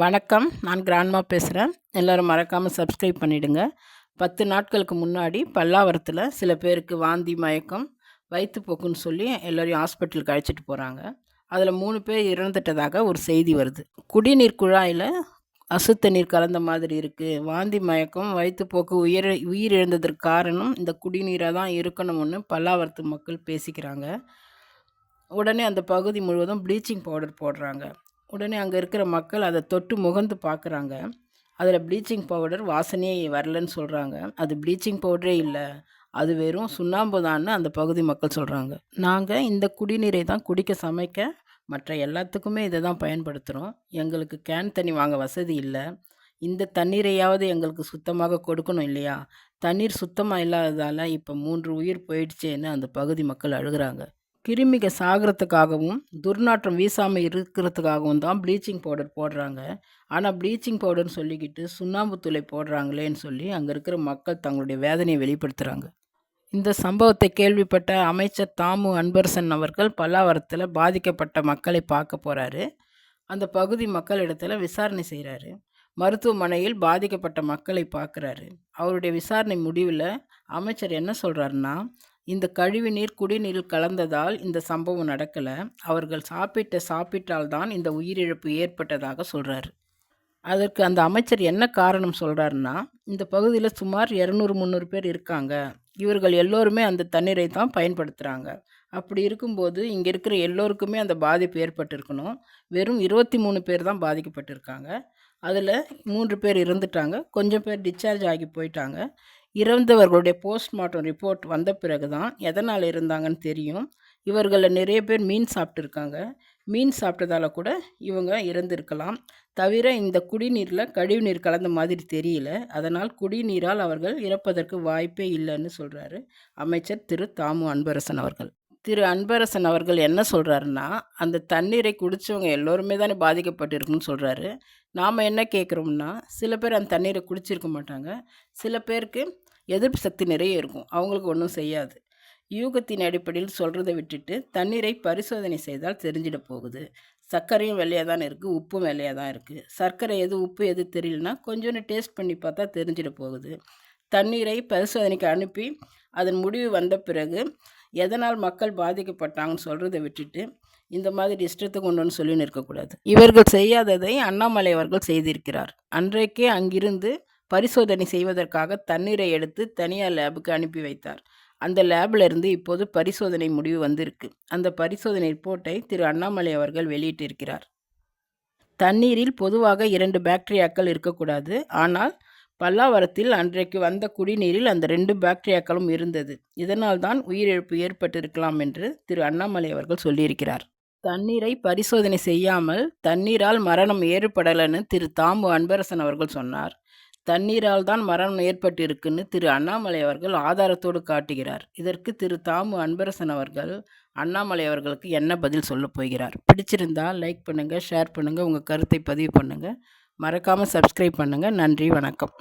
வணக்கம். நான் கிராண்ட்மா பேசுகிறேன் எல்லோரும் மறக்காமல் சப்ஸ்கிரைப் பண்ணிவிடுங்க பத்து நாட்களுக்கு முன்னாடி பல்லாவரத்தில் சில பேருக்கு வாந்தி மயக்கம் வயிற்றுப்போக்குன்னு சொல்லி எல்லோரையும் ஹாஸ்பிட்டலுக்கு அழைச்சிட்டு போகிறாங்க அதில் மூணு பேர் இறந்துட்டதாக ஒரு செய்தி வருது. குடிநீர் குழாயில் அசுத்த நீர் கலந்த மாதிரி இருக்குது வாந்தி மயக்கம் வயிற்றுப்போக்கு உயிர் உயிர் இழந்ததற்கு காரணம் இந்த குடிநீராக தான் இருக்கணும்னு பல்லாவரத்து மக்கள் பேசிக்கிறாங்க. உடனே அந்த பகுதி முழுவதும் ப்ளீச்சிங் பவுடர் போடுறாங்க. உடனே அங்கே இருக்கிற மக்கள் அதை தொட்டு முகந்து பார்க்குறாங்க அதில் ப்ளீச்சிங் பவுடர் வாசனையே வரலன்னு சொல்கிறாங்க அது ப்ளீச்சிங் பவுடரே இல்லை. அது வெறும் சுண்ணாம்பு தான்னு அந்த பகுதி மக்கள் சொல்கிறாங்க நாங்கள் இந்த குடிநீரை தான் குடிக்க சமைக்க மற்ற எல்லாத்துக்குமே இதை தான் பயன்படுத்துகிறோம் எங்களுக்கு கேன் தண்ணி வாங்க வசதி இல்லை. இந்த தண்ணீரையாவது எங்களுக்கு சுத்தமாக கொடுக்கணும் இல்லையா? தண்ணீர் சுத்தமாக இல்லாததால் இப்போ மூன்று உயிர் போயிடுச்சேன்னு அந்த பகுதி மக்கள் அழுகிறாங்க. கிருமிக சாகிறதுக்காகவும் துர்நாற்றம் வீசாமல் இருக்கிறதுக்காகவும் தான் ப்ளீச்சிங் பவுடர் போடுறாங்க. ஆனால் ப்ளீச்சிங் பவுடர்னு சொல்லிக்கிட்டு சுண்ணாம்புத்துளை போடுறாங்களேன்னு சொல்லி அங்கே இருக்கிற மக்கள் தங்களுடைய வேதனையை வெளிப்படுத்துகிறாங்க இந்த சம்பவத்தை கேள்விப்பட்ட அமைச்சர் தாமு அன்பரசன் அவர்கள் பல்லாவரத்தில் பாதிக்கப்பட்ட மக்களை பார்க்க போகிறாரு அந்த பகுதி மக்களிடத்தில் விசாரணை செய்கிறாரு மருத்துவமனையில் பாதிக்கப்பட்ட மக்களை பார்க்குறாரு. அவருடைய விசாரணை முடிவில் அமைச்சர் என்ன சொல்கிறாருன்னா இந்த கழிவு நீர் குடிநீரில் கலந்ததால் இந்த சம்பவம் நடக்கலை. அவர்கள் சாப்பிட்ட சாப்பிட்டால்தான் இந்த உயிரிழப்பு ஏற்பட்டதாக சொல்கிறாரு அதற்கு அந்த அமைச்சர் என்ன காரணம் சொல்கிறாருன்னா இந்த பகுதியில் சுமார் இரநூறு முந்நூறு பேர் இருக்காங்க. இவர்கள் எல்லோருமே அந்த தண்ணீரை தான் பயன்படுத்துகிறாங்க அப்படி இருக்கும்போது இங்கே இருக்கிற எல்லோருக்குமே அந்த பாதிப்பு ஏற்பட்டிருக்கணும். வெறும் இருபத்தி மூணு பேர் தான் பாதிக்கப்பட்டிருக்காங்க. அதில் மூன்று பேர் இருந்துட்டாங்க கொஞ்சம் பேர் டிஸ்சார்ஜ் ஆகி போயிட்டாங்க. இறந்தவர்களுடைய போஸ்ட்மார்ட்டம் ரிப்போர்ட் வந்த பிறகு தான் எதனால் இருந்தாங்கன்னு தெரியும். இவர்களில் நிறைய பேர் மீன் சாப்பிட்ருக்காங்க மீன் சாப்பிட்டதால கூட இவங்க இறந்திருக்கலாம். தவிர இந்த குடிநீரில் கழிவுநீர் கலந்த மாதிரி தெரியல. அதனால் குடிநீரால் அவர்கள் இறப்பதற்கு வாய்ப்பே இல்லைன்னு சொல்கிறாரு அமைச்சர் திரு தாமு அன்பரசன் அவர்கள். திரு அன்பரசன் அவர்கள் என்ன சொல்கிறாருன்னா அந்த தண்ணீரை குடித்தவங்க எல்லோருமே தானே பாதிக்கப்பட்டிருக்குன்னு சொல்கிறாரு நாம் என்ன கேட்குறோம்னா சில பேர் அந்த தண்ணீரை குடிச்சிருக்க மாட்டாங்க. சில பேருக்கு எதிர்ப்பு சக்தி நிறைய இருக்கும். அவங்களுக்கு ஒன்றும் செய்யாது. யூகத்தின் அடிப்படையில் சொல்கிறத விட்டுட்டு தண்ணீரை பரிசோதனை செய்தால் தெரிஞ்சிட போகுது. சர்க்கரையும் வெள்ளையாக தான் இருக்குது உப்பும் வெள்ளையாக தான் இருக்குது சர்க்கரை எது உப்பு எது தெரியலனா கொஞ்சோண்டு டேஸ்ட் பண்ணி பார்த்தா தெரிஞ்சிட போகுது. தண்ணீரை பரிசோதனைக்கு அனுப்பி அதன் முடிவு வந்த பிறகு எதனால் மக்கள் பாதிக்கப்பட்டாங்கன்னு சொல்கிறத விட்டுட்டு இந்த மாதிரி இஷ்டத்துக்கு ஒன்று சொல்லி சொல்லின்னு இருக்கக்கூடாது இவர்கள் செய்யாததை அண்ணாமலை அவர்கள் செய்திருக்கிறார். அன்றைக்கே அங்கிருந்து பரிசோதனை செய்வதற்காக தண்ணீரை எடுத்து தனியார் லேபுக்கு அனுப்பி வைத்தார். அந்த லேபில் இருந்து இப்போது பரிசோதனை முடிவு வந்திருக்கு. அந்த பரிசோதனை ரிப்போர்ட்டை திரு அண்ணாமலை அவர்கள் வெளியிட்டிருக்கிறார். தண்ணீரில் பொதுவாக இரண்டு பாக்டீரியாக்கள் இருக்கக்கூடாது. ஆனால் பல்லாவரத்தில் அன்றைக்கு வந்த குடிநீரில் அந்த ரெண்டு பாக்டீரியாக்களும் இருந்தது. இதனால் தான் உயிரிழப்பு ஏற்பட்டிருக்கலாம் என்று திரு அண்ணாமலை அவர்கள் சொல்லியிருக்கிறார். தண்ணீரை பரிசோதனை செய்யாமல் தண்ணீரால் மரணம் ஏற்படலன்னு திரு தாம்பு அன்பரசன் அவர்கள் சொன்னார். தண்ணீரால் தான் மரணம் ஏற்பட்டிருக்குன்னு திரு அண்ணாமலை அவர்கள் ஆதாரத்தோடு காட்டுகிறார். இதற்கு திரு தாமு அன்பரசன் அவர்கள் அண்ணாமலை அவர்களுக்கு என்ன பதில் சொல்ல போகிறார்? பிடிச்சிருந்தா லைக் பண்ணுங்கள் ஷேர் பண்ணுங்கள் உங்கள் கருத்தை பதிவு பண்ணுங்கள் மறக்காமல் சப்ஸ்கிரைப் பண்ணுங்கள் நன்றி வணக்கம்.